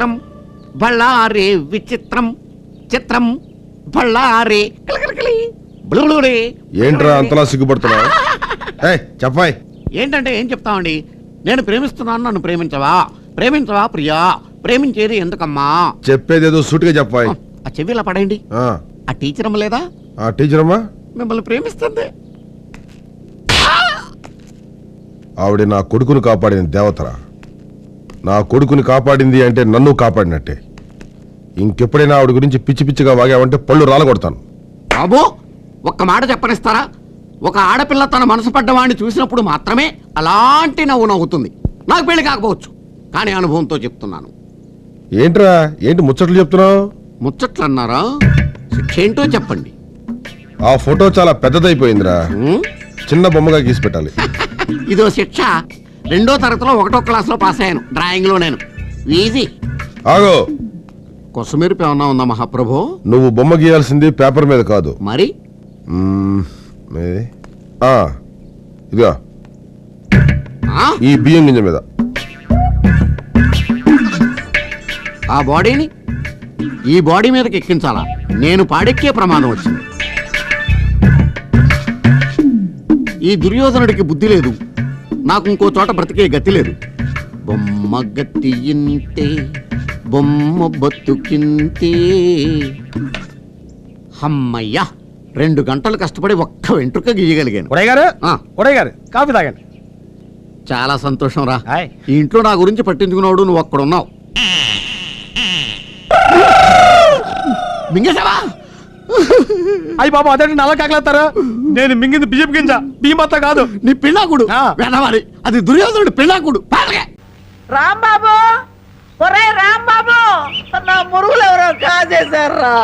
చిత్రం బళ్ళారే విచిత్రం చిత్రం బళ్ళారే కలకలకలి బులుబులుబులి. ఏంట్రా అంతలా సిగ్గుపడుతున్నావు ఏయ్ చెప్పాయ్ ఏంటంటే ఏం చెప్తామండి నేను ప్రేమిస్తున్నాను నన్ను ప్రేమించవా ప్రేమించవా ప్రియా ప్రేమించేది ఎందుకమ్మా చెప్పేదేదో సూటిగా చెప్పాయ్ ఆ చెవిలా పడేయండి ఆ, ఆ టీచర్ అమ్మ లేదా ఆ టీచర్ అమ్మా మిమ్మల్ని ప్రేమిస్తుంది ఆవిడ నా కొడుకుని కాపాడిన దేవతరా నా కొడుకుని కాపాడింది అంటే నన్ను కాపాడినట్టే. ఇంకెప్పుడైనా ఆవిడ గురించి పిచ్చి పిచ్చిగా వాగావంటే పళ్ళు రాలగొడతాను. బాబు ఒక్క మాట చెప్పనిస్తారా? ఒక ఆడపిల్ల తన మనసు పడ్డవాడిని చూసినప్పుడు మాత్రమే అలాంటి నవ్వు నవ్వుతుంది. నాకు పెళ్ళి కాకపోవచ్చు కానీ అనుభవంతో చెప్తున్నాను. ఏంట్రా? ఏంటి ముచ్చట్లు చెప్తున్నావు? ముచ్చట్లు అన్నారా శిక్ష ఏంటో చెప్పండి. ఆ ఫోటో చాలా పెద్దదైపోయిందిరా? చిన్న బొమ్మగా గీసి పెట్టాలి. ఇదో శిక్ష. రెండో తరగతిలో ఒకటో క్లాస్లో పాస్ అయ్యాను. డ్రాయింగ్లో నేను. ఈజీ ఆగో. కొసమెరుపు ఏమన్నా ఉందా మహాప్రభు? నువ్వు బొమ్మ గీయాల్సింది పేపర్ మీద కాదు. మరి? మ్మ్, ఏది? ఆ, ఇదిగో. ఆ? ఈ బియ్యం గింజ మీద. ఆ బాడీని? ఈ బాడీ మీదకి ఎక్కించాలా? నేను పాడెక్కే ప్రమాదం వచ్చింది. ఈ దుర్యోధనుడికి బుద్ధి లేదు. నాకు ఇంకో చోట బ్రతికే గతి లేదు. బొమ్మ గతి ఇంతే బొమ్మ బతుకింతే. హమ్మయ్యా రెండు గంటలు కష్టపడి ఒక్క వెంట్రుక గీయగలిగాను. ఉడయ్ గారు ఆ. ఉడయ్ గారు కాఫీ తాగండి. చాలా సంతోషం రా. హాయ్. ఈ ఇంట్లో నా గురించి పట్టించుకున్నాడు నువ్వు అక్కడున్నావు మింగేశావా? అయ్యి బాబు అదే నల్ల కాకలేస్తారా? నేను మింగింది బియ్యం గింజ. బియ్యం మొత్తం కాదు. నీ పిల్లాకుడు. ఆ. వెనవాలి అది దుర్యోధనుడు పిల్లాకుడు. పాలకే. రాంబాబు! ఒరే రాంబాబు! నా మురుగులు ఎవరో కాజేశారా?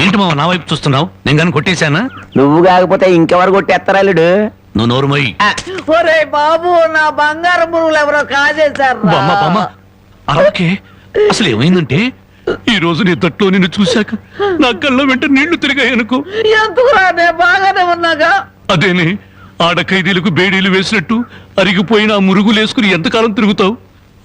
ఏంటి మావ నా వైపు చూస్తున్నావు? నేను కానీ కొట్టేశానా? నువ్వు కాకపోతే ఇంకెవరు కొట్టేస్తారా అల్లుడు నువ్వు నోరు మొయ్యి ఒరే బాబు నా బంగారు మురుగులు ఎవరో కాజేశారా? బామ్మ బామ్మ. అరవకే. అసలు ఏమైందంటే ఈ రోజు నీ తట్లో నిన్ను చూశాక నా కళ్ళ వెంట నీళ్ళు తిరిగాయి అనుకో. ఎందుకురా బాగానే ఉన్నాగా? అదేనే ఆడ ఖైదీలకు బేడీలు వేసినట్టు అరిగిపోయిన ఆ మురుగులు వేసుకుని ఎంతకాలం తిరుగుతావు?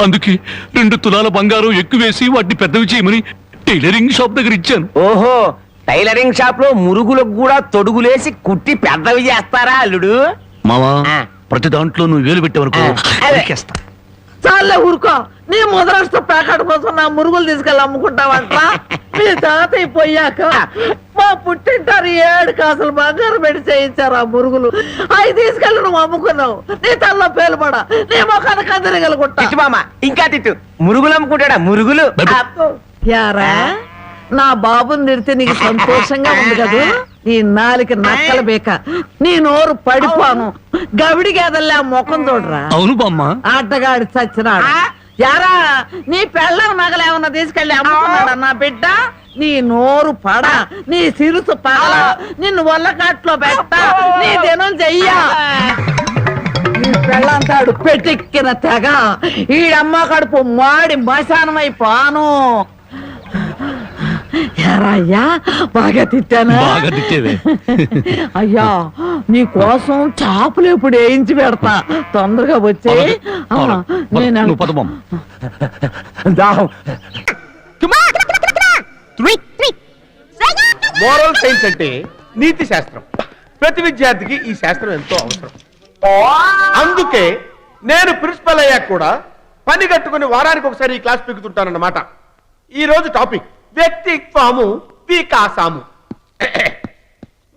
అందుకే రెండు తులాల బంగారం ఎక్కువేసి వాటిని పెద్దవి చేయమని టైలరింగ్ షాప్ దగ్గర ఇచ్చాను. ఓహో టైలరింగ్ షాప్లో మురుగులకు కూడా తొడుగులేసి కుట్టి పెద్దవి చేస్తారా అల్లుడు? మావా. ప్రతి దాంట్లో నువ్వు వేలు. నరికేస్తా. చాలే ఊరుకో. నీ ముద్రాష్ట్ర ప్యాకెట్ కోసం నా మురుగులు తీసుకెళ్ళి అమ్ముకుంటావంట మీ తాతయ్య పోయాక మా పుట్టింటారు ఏడు కాసులు బంగారు పెట్టి చేయించారు ఆ మురుగులు. అవి తీసుకెళ్ళి నువ్వు అమ్ముకున్నావు. నీ తల్లో పేలుపడ నీ ముఖాన్ని కందరగలుగుంటా మామ ఇంకా తిట్టు. మురుగులు అమ్ముకుంటాడా? మురుగులు. యారా? నా బాబుని తిడితే నీకు సంతోషంగా ఉంది కదూ? నీ నాలిక నక్కల బేక. నీ నోరు పడిపోను. గవిడి గేదల్లా ముఖం చూడరా? అవును బామ్మ. ఆటగాడి చచ్చినాడు. యారా నీ పెళ్ళం నగలు ఏమన్నా తీసుకెళ్ళి అమ్ముకున్నాడా నా బిడ్డ? నీ నోరు పడ నీ సిరుసు పగల నిన్ను వల్లకాట్లో పెట్ట నీ దినం చెయ్యా. నీ పెళ్ళంతాడు పెట్టెక్కిన తెగ. ఈడమ్మ కడుపు మాడి మశానమై బాగా తిట్టానా? బాగా. అయ్యా నీ కోసం చేపలు ఇప్పుడు వేయించి పెడతా. తొందరగా వచ్చే నేను మోరల్ సైన్స్ అంటే నీతి శాస్త్రం. ప్రతి విద్యార్థికి ఈ శాస్త్రం ఎంతో అవసరం. అందుకే నేను ప్రిన్సిపల్ అయ్యాక కూడా పని కట్టుకుని వారానికి ఒకసారి ఈ క్లాస్ పీకుతుంటానన్నమాట. ఈ రోజు టాపిక్. వ్యక్తిత్వము వికాసము.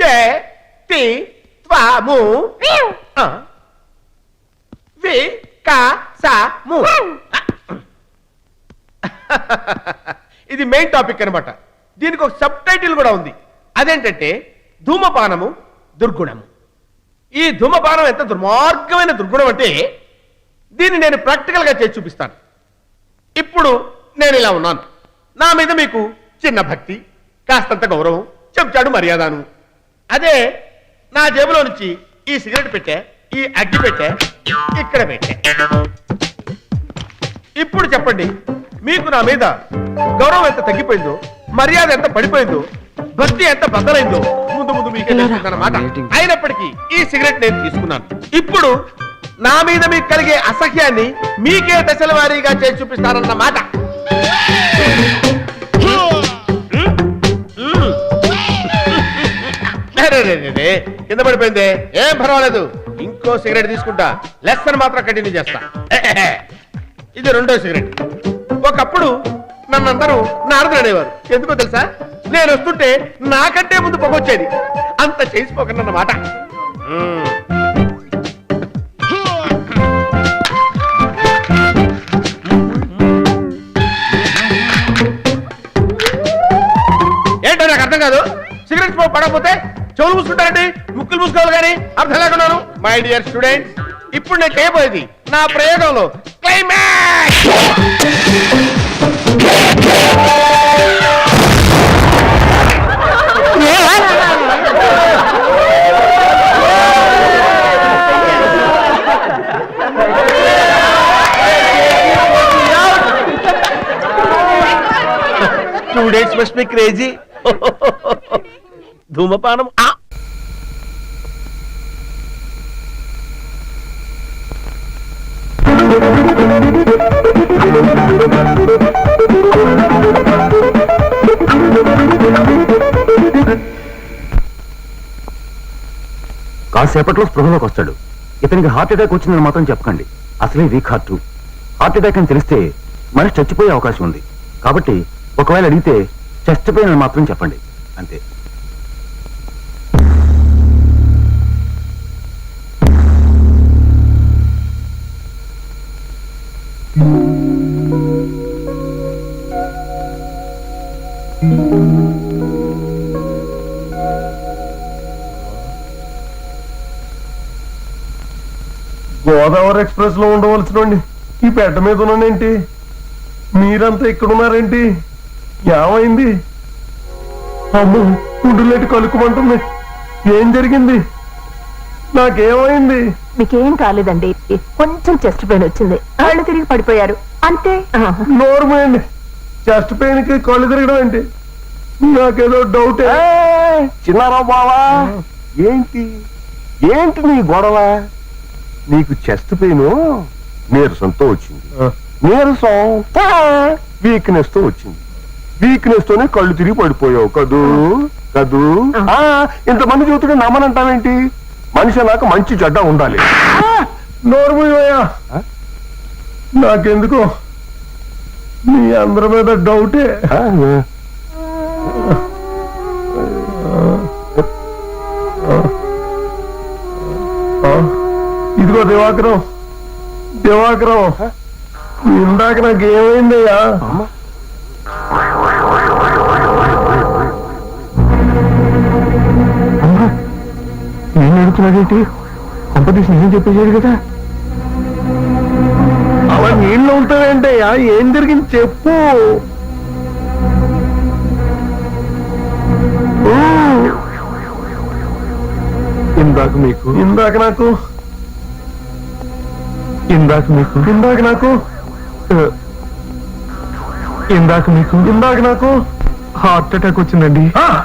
వ్యక్తిత్వము. వికాసము. ఇది మెయిన్ టాపిక్ అన్నమాట. దీనికి ఒక సబ్ టైటిల్ కూడా ఉంది. అదేంటంటే ధూమపానము దుర్గుణము. ఈ ధూమపానం ఎంత దుర్మార్గమైన దుర్గుణం అంటే దీన్ని నేను ప్రాక్టికల్గా చేసి చూపిస్తాను. ఇప్పుడు నేను ఇలా ఉన్నాను. నా మీద మీకు చిన్న భక్తి కాస్తంత గౌరవం చెంచాడు మర్యాదను. అదే నా జేబులో నుంచి ఈ సిగరెట్ పెట్టే ఈ అగ్గి పెట్టే ఇక్కడ పెట్టే. ఇప్పుడు చెప్పండి మీకు నా మీద గౌరవం ఎంత తగ్గిపోయిందో మర్యాద ఎంత పడిపోయిందో భక్తి ఎంత బద్దలైందో ముందు ముందు మీకే అన్నమాట అయినప్పటికీ ఈ సిగరెట్ నేను తీసుకున్నాను. ఇప్పుడు నా మీద మీకు కలిగే అసహ్యాన్ని మీకే దశల వారీగా చేసి చూపిస్తారన్న మాట రే, రే, రే, రే. కింద పడిపోయింది. ఏం పర్వాలేదు. ఇంకో సిగరెట్ తీసుకుంటా. లెసన్ మాత్రం కంటిన్యూ చేస్తా. ఇది రెండో సిగరెట్. ఒకప్పుడు నన్నందరూ నారదుడు అనేవారు. ఎందుకో తెలుసా? నేను వస్తుంటే నాకంటే ముందు పొగొచ్చేది అంత చేసిపోకండి అన్నమాట కాదు. సిగరెట్ స్మోక్ పడకపోతే చెవులు మూసుకుంటారండి. ముక్కులు మూసుకోవాలి కానీ అర్థం లేకున్నాను మై డియర్ స్టూడెంట్ ఇప్పుడు నేను చేయబోయేది నా ప్రయోగంలో climax! Students must be crazy ధూమపానం. ఆ! కాసేపట్లో స్పృహలోకి వస్తాడు. ఇతనికి హార్ట్ అటాక్ వచ్చిందని మాత్రం చెప్పకండి. అసలే వీక్ హార్ట్. హార్ట్ అటాక్ అని తెలిస్తే మనిషి చచ్చిపోయే అవకాశం ఉంది. కాబట్టి ఒకవేళ అడిగితే చెస్ట్ పెయిన్ మాత్రం చెప్పండి. అంతే. గోదావరి ఎక్స్ప్రెస్లో ఉండవలసిన ఈ పెట్ట మీద ఉన్నానేంటి మీరంతా ఇక్కడ ఉన్నారేంటి ఏమైంది? అమ్మో గుండెలేటి కలుక్కుమంటుంది. ఏం జరిగింది? నాకేమైంది? మీకేం కాలేదండి. కొంచెం చెస్ట్ పెయిన్ వచ్చింది. కళ్ళు తిరిగి పడిపోయారు. అంతే. నోర్మేయండి చెస్ట్ పెయిన్కి కళ్ళు తిరగడం ఏంటి? నాకేదో డౌట్. చిన్నారావు బావా ఏంటి? ఏంటి నీ గొడవ? నీకు చెస్ట్ పెయిన్ నీరసంతో వచ్చింది. నీరసం వీక్నెస్తో వచ్చింది. వీక్నెస్ తోనే కళ్ళు తిరిగి పడిపోయావు. కదూ? కదూ? ఆ, ఇంతమంది చూస్తుంటే నమ్మనంటావేంటి? మనిషి అన్నాక మంచి చెడ్డ ఉండాలి. నోర్మయ్యా నాకెందుకో? మీ అందరి మీద డౌటే. ఆ, ఆ, ఇదిగో దివాకరం. దివాకరం. ఇందాక నాకు ఏమైందయ్యా అడుగుతున్నాడేంటి కంపెనీస్ నిజం చెప్పేసాడు కదా? అలా నీళ్ళు ఉంటావేంటయ్యా ఏం జరిగింది చెప్పు. ఇందాక మీకు. ఇందాక నాకు. ఇందాక మీకు. ఇందాక నాకు. ఇందాక మీకు. ఇందాక నాకు. హార్ట్ అటాక్ వచ్చిందండి. ఆ,